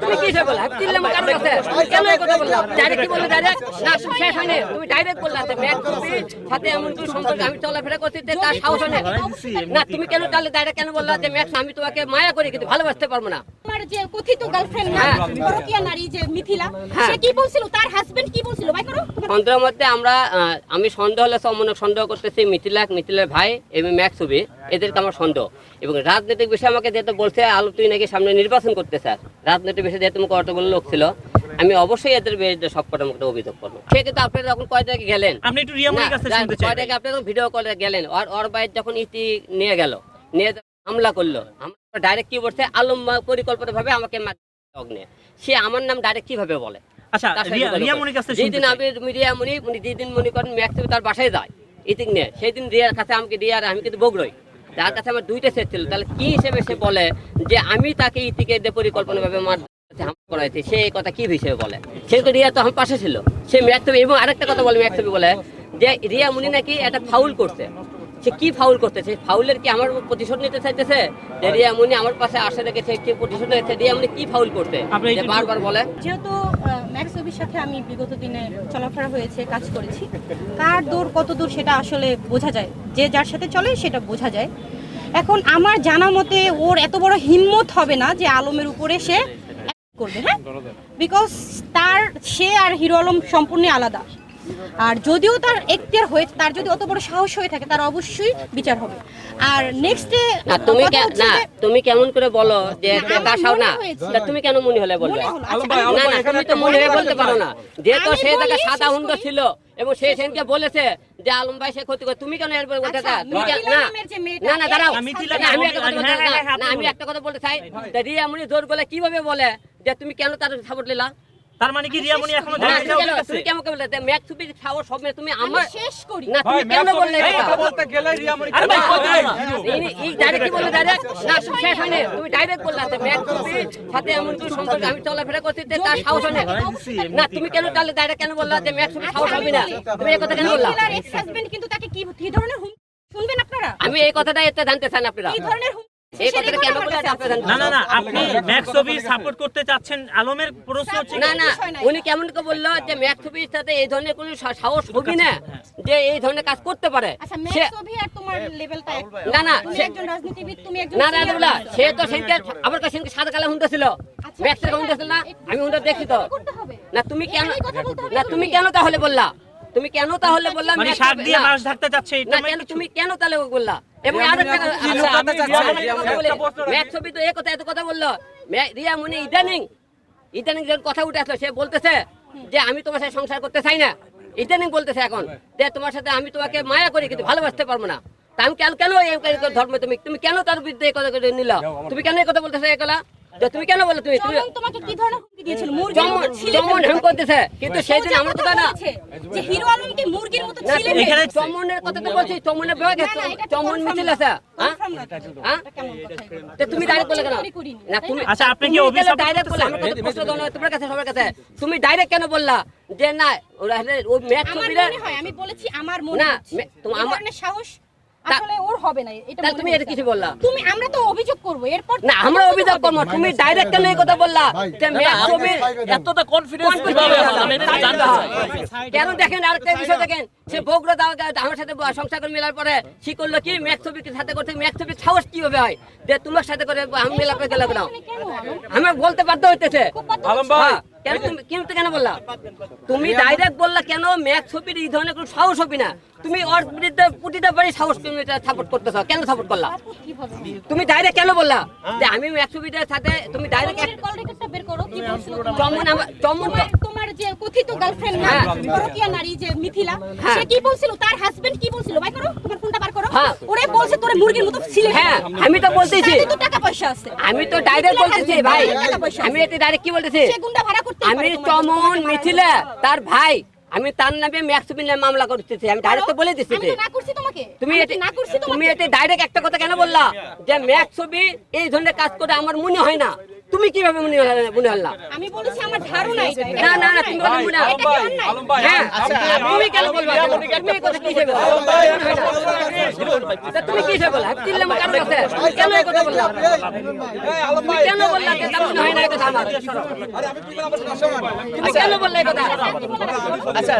তুমি কি কিসে বললা? আমি চিনলাম কারণ আছে। তুমি কেন এই কথা বললা? Direct কি বললে direct? না, শেষ হয়নি। তুমি direct বললা যে ম্যাচ ছবির সাথে এমন কি সম্পর্ক আমি চলাফেরা করছি তার সাহস হয় না। না, তুমি কেন তাহলে direct কেন বললা যে ম্যাক্স আমি তোমাকে মায়া করি কিন্তু ভালোবাসতে পারব না আমার যে কথিত গার্লফ্রেন্ড না হ্যাঁ। পরকীয়া নারী যে মিথিলা। সে কি বলছিল তার হাজবেন্ড কি বলছিল ভাই করো সন্দেহের মধ্যে আমরা আমি সন্দেহ হলে অমনক সন্দেহ করতেছি মিথিলাক মিথিলার ভাই এবং ম্যাক্স ছবি এদেরকে আমার সন্দেহ এবং রাজনৈতিক বিষয়ে আমাকে যেহেতু বলছে আলু তুই নাকি সামনে নির্বাচন করতে স্যার রাজনৈতিক বিষয়ে যেহেতু মুখে লোক ছিল আমি অবশ্যই এদের বিরুদ্ধে সব কটা মুখে অভিযোগ করব। সে কিন্তু আপনারা যখন কয় জায়গায় গেলেন? আপনি একটু কাছে শুনতে কয় চাই জায়গায় আপনি যখন ভিডিও কলে গেলেন আর ওর বাইর যখন ইতি নিয়ে গেল নিয়ে হামলা করল ডাইরেক্ট কি বলছে? আলম পরিকল্পিত ভাবে আমাকে অগ্নে সে আমার নাম ডাইরেক্ট কীভাবে বলে? আচ্ছা তার কাছে যেদিন আমি রিয়া মনি উনি যেদিন মনে করেন ম্যাক্সিমাম তার বাসায় যায় ইতিক নিয়ে সেই দিন রিয়ার কাছে আমাকে রিয়ার আমি কিন্তু বগরই। যার কাছে আমার দুইটা সেট ছিল তাহলে কি হিসেবে সে বলে যে আমি তাকে ইতিকে পরিকল্পনা ভাবে মার করাইছি সে কথা কি হিসেবে বলে? সে তো রিয়া তো আমার পাশে ছিল। সে ম্যাক্সবি এবং আরেকটা কথা বলে ম্যাক্সবি বলে যে রিয়া মুনি নাকি একটা ফাউল করছে। সে কি ফাউল করতেছে ফাউলের কি আমার প্রতিশোধ নিতে চাইতেছে? যে রিয়া মুনি আমার পাশে আসে দেখে সে কি প্রতিশোধ নিতে রিয়া মুনি কি ফাউল করতে যে বারবার বলে। যেহেতু ম্যাক্স ছবির সাথে আমি বিগত দিনে চলাফেরা হয়েছে কাজ করেছি কার দূর কত দূর সেটা আসলে বোঝা যায়। যে যার সাথে চলে সেটা বোঝা যায়। এখন আমার জানা মতে ওর এত বড় হিম্মত হবে না যে আলমের উপরে সে করবে হ্যাঁ? বিকজ তার সে আর হিরো আলম সম্পূর্ণ আলাদা। আর যদিও তার এখতিয়ার হয়ে তার যদি অত বড় সাহস হয়ে থাকে তার অবশ্যই বিচার হবে। আর নেক্সট না তুমি না তুমি কেমন করে বলো যে না, যে না তা তুমি কেন মনে হলে বললে হলো, আচ্ছা, না না তুমি তো মনে হয়ে বলতে পারো না। যেহেতু তো সে তাকে সাদা হুন্ড ছিল এবং সে সেনকে বলেছে যে আলম ভাই সে ক্ষতি করে। তুমি কেন এরপর বলতে আচ্ছা, না না না দাঁড়াও। আমি মিথিলা না, আমি একটা কথা বলতে হ্যাঁ, চাই, হ্যাঁ, হ্যাঁ, না, আমি একটা কথা বলতে চাই। রিয়া মনি জোর বলে কীভাবে বলে যে তুমি কেন তার সাপোর্ট নিলা? তার মানে কি রিয়ামনি এখনও জানেন তুমি কেন কেমন বলে ম্যাচ সুপি সাহস সব মেয়ে তুমি আমার শেষ করি না তুমি কেন বললে কথা? বলতে গেলে রিয়ামণি আরে ভাই, এই- direct কি বললে? না, তুমি শেষ হয়নি। তুমি direct বললা যে ছবির সাথে এমন কি সম্পর্ক আমি চলাফেরা করছি যে তার সাহস হয় না। না, তুমি কেন তাহলে direct কেন বললা যে ম্যাচ ছবির সাহস হবে না? তুমি এই কথা কেন বললা? মিথিলার ex-husband কিন্তু তাকে কি কি ধরনের হুম শুনবেন আপনারা আমি এই কথাটা এটা জানতে চান আপনারা কি ধরনের না না না আপনি ম্যাক্স সাপোর্ট করতে চাচ্ছেন আলমের প্রশ্ন হচ্ছে না না উনি কেমন করে বলল যে ম্যাচ সাথে এই ধরনের কোনো সাহস হবে না যে এই ধরনের কাজ করতে পারে। সে ম্যাক্স অভি আর তোমার লেভেলটা এক না না তুমি সে- একজন রাজনীতিবিদ তুমি একজন না না senior না মানুষ। সে তো সেদিনকে আমার কাছে সাদা কালা হুন্ডা ম্যাক্সের সেটা- না আমি হুন্ডা দেখি তো। না তুমি কেন এখানেই কথা বলতে হবে না তুমি কেন তাহলে বললা? তুমি কেন তাহলে বললাম মানে শাক দিয়ে না, মাছ ঢাকতে চাচ্ছে এটা না কেন তুমি কেন তাহলে বললা? এবং আচ্ছা, লুকাতে আমি চাচ্ছে? রিয়া মুনির রিয়া কথা বলি। একটা প্রশ্ন রাখি। ম্যাক্স ছবি তো এই কথা এত কথা বলল রিয়া মুনি ইদানিং ইদানিং কথা উঠে আসলো সে বলতেছে যে আমি তোমার সাথে সংসার করতে চাই না ইদানিং বলতেছে এখন যে তোমার সাথে আমি তোমাকে মায়া করি কিন্তু ভালোবাসতে পারব না তা আমি কেন কেন এই ধর্ম তুমি তুমি কেন তার বিরুদ্ধে এই কথা নিলা তুমি কেন এই কথা বলতেছে এই কথা তুমি কেন বলো তুমি তুমি তোমাকে কি ধরনের হুমকি দিয়েছিল মুরগির মতো ছিলে চমন হেম করতেছে কিন্তু সেদিন আমার কথা না যে হিরো আলমকে মুরগির মতো ছিলে তুমি এখানে- চমনের কথা তো বলছি চমনের বিভাগ না, না, এটা তো চমন মিছিল আছে হ্যাঁ? Confirm না। এটা কেমন কথা এগুলো? তো তুমি ডাইরেক্ট বলে কেন? না তুমি আচ্ছা, আপনি কি অভিশাপ ডাইরেক্ট বলে আমি কত প্রশ্ন দাও তোমার কাছে সবার কাছে। তুমি ডাইরেক্ট কেন বললা? যে না ওরা ও ম্যাচ আমার মনে হয় আমি বলেছি আমার মনে না, তোমার আমার- সাহস আসলে ওর হবে না এটা তুমি এটা কিছু বললা? তুমি আমরা তো অভিযোগ করব এরপর না আমরা অভিযোগ করব তুমি ডাইরেক্ট কেন এই কথা বললা? যে ম্যাচ এতটা কনফিডেন্স কীভাবে আমি এটা জানতে চাই। কেন দেখেন আরেকটা বিষয় দেখেন সে বগুড়া দাও আমার সাথে সংসার করে মেলার পরে সে করল কি ম্যাচ সাথে করতে ম্যাচ ছবির সাহস কীভাবে হয়? যে তোমার সাথে করে আমি মেলা করে গেলাম আমি বলতে বাধ্য হইতেছে। আলম ভাই কেন তুমি কিন্তু কেন বললা? তুমি ডাইরেক্ট বললা কেন ম্যাচ ছবির এই ধরনের কোনো সাহস হবি না? তুমি ওর বিরুদ্ধে প্রতিটা বাড়ি সাহস তুমি সাপোর্ট করতেছ। কেন সাপোর্ট করলা? তুমি ডাইরেক্ট কেন বললা? যে আমি ম্যাচ ছবিটার সাথে তুমি ডাইরেক্ট চমনের কল রেকর্ডটা বের করো, কি বলছিল চমন চমন তো- তোমার- যে কথিত গার্লফ্রেন্ড না হ্যাঁ। পরকীয়া নারী যে মিথিলা হ্যাঁ। সে কি বলছিল? তার হাজবেন্ড কি বলছিল? ভাই করো তোমার ফোনটা বার করো। হ্যাঁ। ওরে বলছে তোরে মুরগির মতো ছিলে। হ্যাঁ আমি তো বলতেছি। টাকা পয়সা আছে। আমি তো ডাইরেক্ট বলতেছি ভাই। টাকা পয়সা আমি। এটা ডাইরেক্ট কি বলতেছি? সে গুন্ডা ভাড়া আমি চমন মিছিলে তার ভাই আমি তার নামে ম্যাক্সিমিন মামলা করতেছি আমি ডাইরেক্ট তো বলে দিচ্ছি তুমি তুমি এটা ডাইরেক্ট একটা কথা কেন বললা? যে ম্যাক্সবি এই ধরনের কাজ করে আমার মনে হয় না। তুমি কীভাবে মনে হল মনে হল না আমি বলেছি আমার ধারণা এটা না, না, না, তুমি বলে মনে হয়। এটা কি অন্যায়? হ্যাঁ তুমি কেন বলবা তুমি এই কথা কি হিসেবে বলো? তা তুমি কি হিসেবে বলো কারণ আছে কেন এই কথা বললা তুমি কেন বললা যে তার মনে হয় না এই কথা আমার তুমি কেন বললা এই কথা আচ্ছা